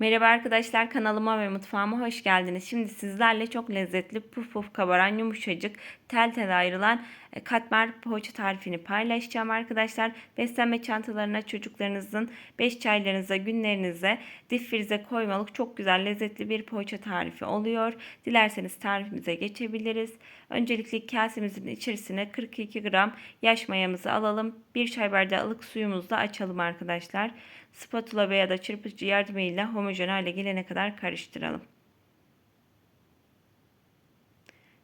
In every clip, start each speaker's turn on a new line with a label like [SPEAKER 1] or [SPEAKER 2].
[SPEAKER 1] Merhaba arkadaşlar kanalıma ve mutfağıma hoş geldiniz. Şimdi sizlerle çok lezzetli puf puf kabaran yumuşacık tel tel ayrılan e, katmer poğaça tarifini paylaşacağım arkadaşlar. Beslenme çantalarına çocuklarınızın 5 çaylarınıza günlerinize dip frize koymalık çok güzel lezzetli bir poğaça tarifi oluyor. Dilerseniz tarifimize geçebiliriz. Öncelikle kasemizin içerisine 42 gram yaş mayamızı alalım. 1 çay bardağı ılık suyumuzu da açalım arkadaşlar. Spatula veya da çırpıcı yardımıyla homojen hale gelene kadar karıştıralım.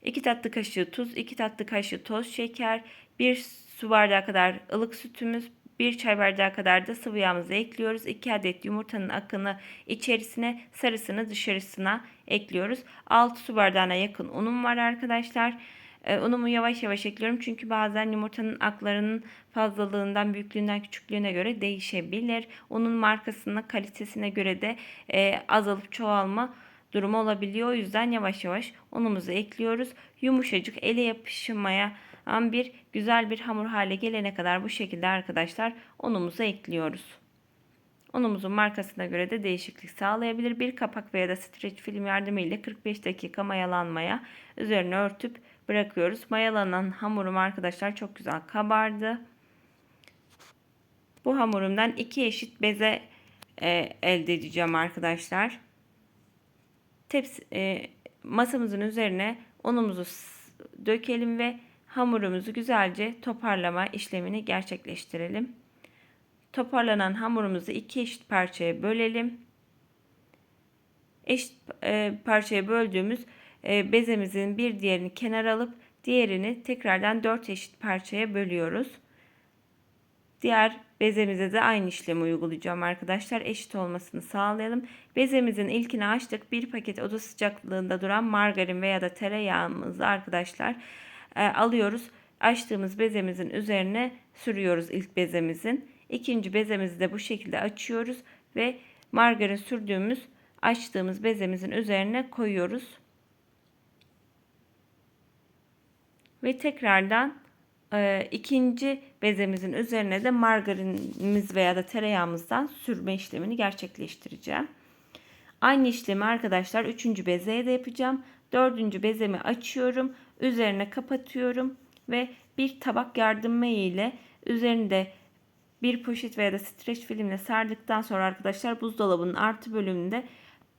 [SPEAKER 1] 2 tatlı kaşığı tuz, 2 tatlı kaşığı toz şeker, 1 su bardağı kadar ılık sütümüz, 1 çay bardağı kadar da sıvı yağımızı ekliyoruz. 2 adet yumurtanın akını içerisine, sarısını dışarısına ekliyoruz. 6 su bardağına yakın unum var arkadaşlar. E, unumu yavaş yavaş ekliyorum çünkü bazen yumurtanın aklarının fazlalığından, büyüklüğünden, küçüklüğüne göre değişebilir. Unun markasına, kalitesine göre de e, azalıp çoğalma durumu olabiliyor. O yüzden yavaş yavaş unumuzu ekliyoruz. Yumuşacık ele yapışmaya bir güzel bir hamur hale gelene kadar bu şekilde arkadaşlar unumuzu ekliyoruz. Unumuzun markasına göre de değişiklik sağlayabilir. Bir kapak veya da streç film yardımıyla 45 dakika mayalanmaya üzerine örtüp bırakıyoruz. Mayalanan hamurum arkadaşlar çok güzel kabardı. Bu hamurumdan iki eşit beze e, elde edeceğim arkadaşlar. Tepsi, e, masamızın üzerine unumuzu dökelim ve hamurumuzu güzelce toparlama işlemini gerçekleştirelim. Toparlanan hamurumuzu iki eşit parçaya bölelim. Eşit e, parçaya böldüğümüz e, bezemizin bir diğerini kenara alıp diğerini tekrardan 4 eşit parçaya bölüyoruz. Diğer bezemize de aynı işlemi uygulayacağım arkadaşlar. Eşit olmasını sağlayalım. Bezemizin ilkini açtık. Bir paket oda sıcaklığında duran margarin veya da tereyağımızı arkadaşlar e, alıyoruz. Açtığımız bezemizin üzerine sürüyoruz ilk bezemizin. İkinci bezemizi de bu şekilde açıyoruz ve margarin sürdüğümüz açtığımız bezemizin üzerine koyuyoruz. Ve tekrardan e, ikinci bezemizin üzerine de margarinimiz veya da tereyağımızdan sürme işlemini gerçekleştireceğim. Aynı işlemi arkadaşlar üçüncü bezeye de yapacağım. Dördüncü bezemi açıyorum. Üzerine kapatıyorum ve bir tabak yardımı ile üzerinde bir poşet veya da streç filmle sardıktan sonra arkadaşlar buzdolabının artı bölümünde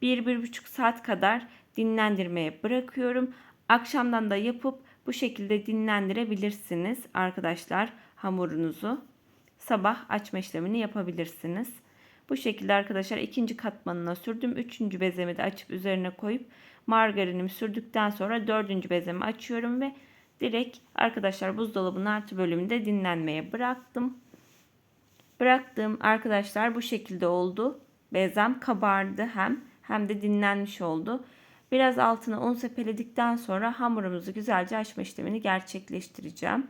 [SPEAKER 1] 1-1,5 saat kadar dinlendirmeye bırakıyorum. Akşamdan da yapıp bu şekilde dinlendirebilirsiniz arkadaşlar hamurunuzu. Sabah açma işlemini yapabilirsiniz. Bu şekilde arkadaşlar ikinci katmanına sürdüm. Üçüncü bezemi de açıp üzerine koyup margarinimi sürdükten sonra dördüncü bezemi açıyorum ve direkt arkadaşlar buzdolabının artı bölümünde dinlenmeye bıraktım. Bıraktığım arkadaşlar bu şekilde oldu. Bezem kabardı hem hem de dinlenmiş oldu. Biraz altına un sepeledikten sonra hamurumuzu güzelce açma işlemini gerçekleştireceğim.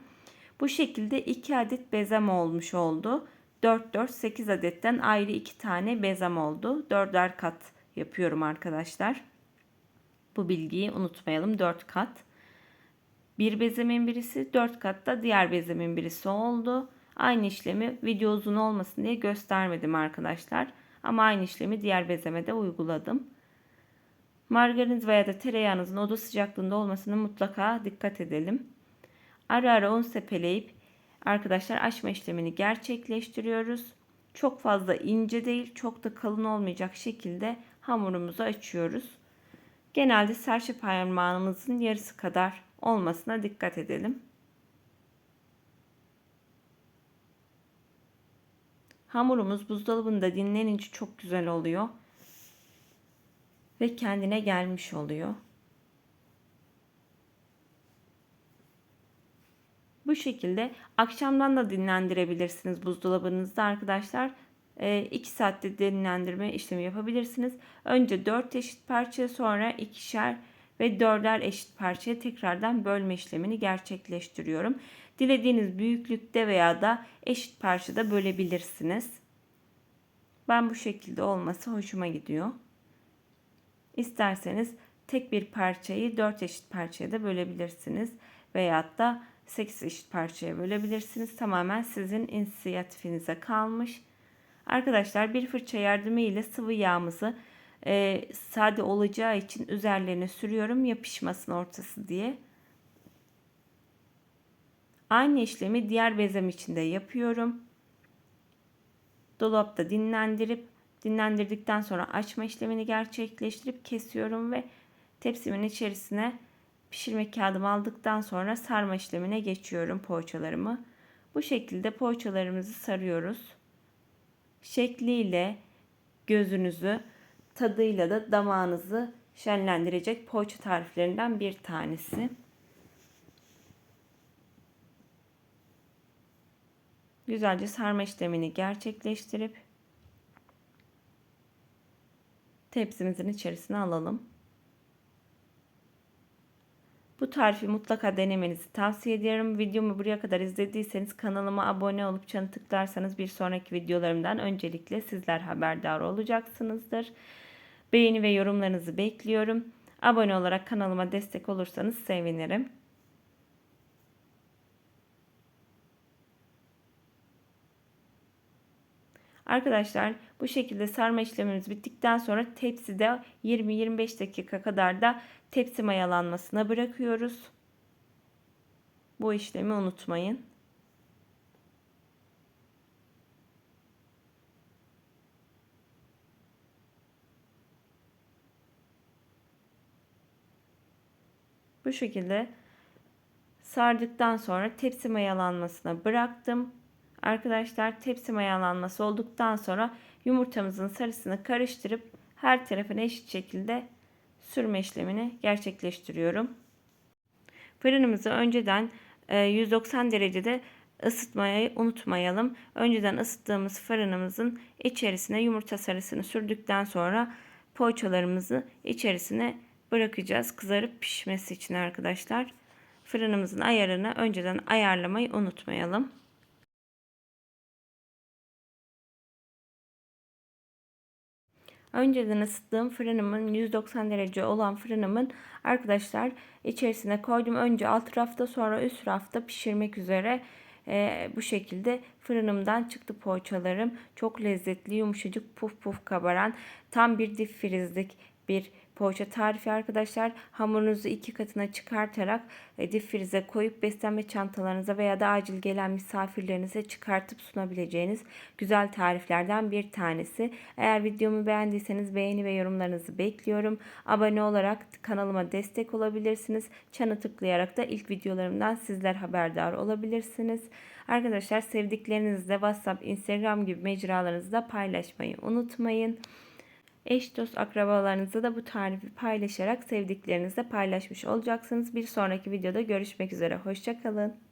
[SPEAKER 1] Bu şekilde 2 adet bezem olmuş oldu. 4 4 8 adetten ayrı 2 tane bezem oldu. 4'er kat yapıyorum arkadaşlar. Bu bilgiyi unutmayalım. 4 kat. Bir bezemin birisi 4 katta diğer bezemin birisi oldu. Aynı işlemi video uzun olmasın diye göstermedim arkadaşlar. Ama aynı işlemi diğer bezeme de uyguladım. Margarin veya da tereyağınızın oda sıcaklığında olmasını mutlaka dikkat edelim. Ara ara un sepeleyip arkadaşlar açma işlemini gerçekleştiriyoruz. Çok fazla ince değil, çok da kalın olmayacak şekilde hamurumuzu açıyoruz. Genelde serçe parmağımızın yarısı kadar olmasına dikkat edelim. Hamurumuz buzdolabında dinlenince çok güzel oluyor ve kendine gelmiş oluyor. Bu şekilde akşamdan da dinlendirebilirsiniz buzdolabınızda arkadaşlar. 2 e, saatte dinlendirme işlemi yapabilirsiniz. Önce 4 eşit parça sonra ikişer ve 4'er eşit parçaya tekrardan bölme işlemini gerçekleştiriyorum. Dilediğiniz büyüklükte veya da eşit parçada bölebilirsiniz. Ben bu şekilde olması hoşuma gidiyor. İsterseniz tek bir parçayı 4 eşit parçaya da bölebilirsiniz. Veyahut da 8 eşit parçaya bölebilirsiniz. Tamamen sizin inisiyatifinize kalmış. Arkadaşlar bir fırça yardımı ile sıvı yağımızı e, sade olacağı için üzerlerine sürüyorum yapışmasın ortası diye. Aynı işlemi diğer bezem için de yapıyorum. Dolapta dinlendirip dinlendirdikten sonra açma işlemini gerçekleştirip kesiyorum ve tepsimin içerisine pişirme kağıdımı aldıktan sonra sarma işlemine geçiyorum poğaçalarımı. Bu şekilde poğaçalarımızı sarıyoruz. Şekliyle gözünüzü, tadıyla da damağınızı şenlendirecek poğaça tariflerinden bir tanesi. Güzelce sarma işlemini gerçekleştirip tepsimizin içerisine alalım. Bu tarifi mutlaka denemenizi tavsiye ediyorum. Videomu buraya kadar izlediyseniz kanalıma abone olup çanı tıklarsanız bir sonraki videolarımdan öncelikle sizler haberdar olacaksınızdır. Beğeni ve yorumlarınızı bekliyorum. Abone olarak kanalıma destek olursanız sevinirim. Arkadaşlar bu şekilde sarma işlemimiz bittikten sonra tepside 20-25 dakika kadar da tepsi mayalanmasına bırakıyoruz. Bu işlemi unutmayın. Bu şekilde sardıktan sonra tepsi mayalanmasına bıraktım. Arkadaşlar tepsi mayalanması olduktan sonra yumurtamızın sarısını karıştırıp her tarafına eşit şekilde sürme işlemini gerçekleştiriyorum. Fırınımızı önceden 190 e, derecede ısıtmayı unutmayalım. Önceden ısıttığımız fırınımızın içerisine yumurta sarısını sürdükten sonra poğaçalarımızı içerisine bırakacağız. Kızarıp pişmesi için arkadaşlar. Fırınımızın ayarını önceden ayarlamayı unutmayalım. Önceden ısıttığım fırınımın 190 derece olan fırınımın arkadaşlar içerisine koydum. Önce alt rafta sonra üst rafta pişirmek üzere e, bu şekilde fırınımdan çıktı poğaçalarım. Çok lezzetli, yumuşacık, puf puf kabaran tam bir dip frizlik bir poğaça tarifi arkadaşlar. Hamurunuzu iki katına çıkartarak e, dip frize koyup beslenme çantalarınıza veya da acil gelen misafirlerinize çıkartıp sunabileceğiniz güzel tariflerden bir tanesi. Eğer videomu beğendiyseniz beğeni ve yorumlarınızı bekliyorum. Abone olarak kanalıma destek olabilirsiniz. Çanı tıklayarak da ilk videolarımdan sizler haberdar olabilirsiniz. Arkadaşlar sevdiklerinizle WhatsApp, Instagram gibi mecralarınızda paylaşmayı unutmayın. Eş dost akrabalarınızla da bu tarifi paylaşarak sevdiklerinizle paylaşmış olacaksınız. Bir sonraki videoda görüşmek üzere. Hoşçakalın.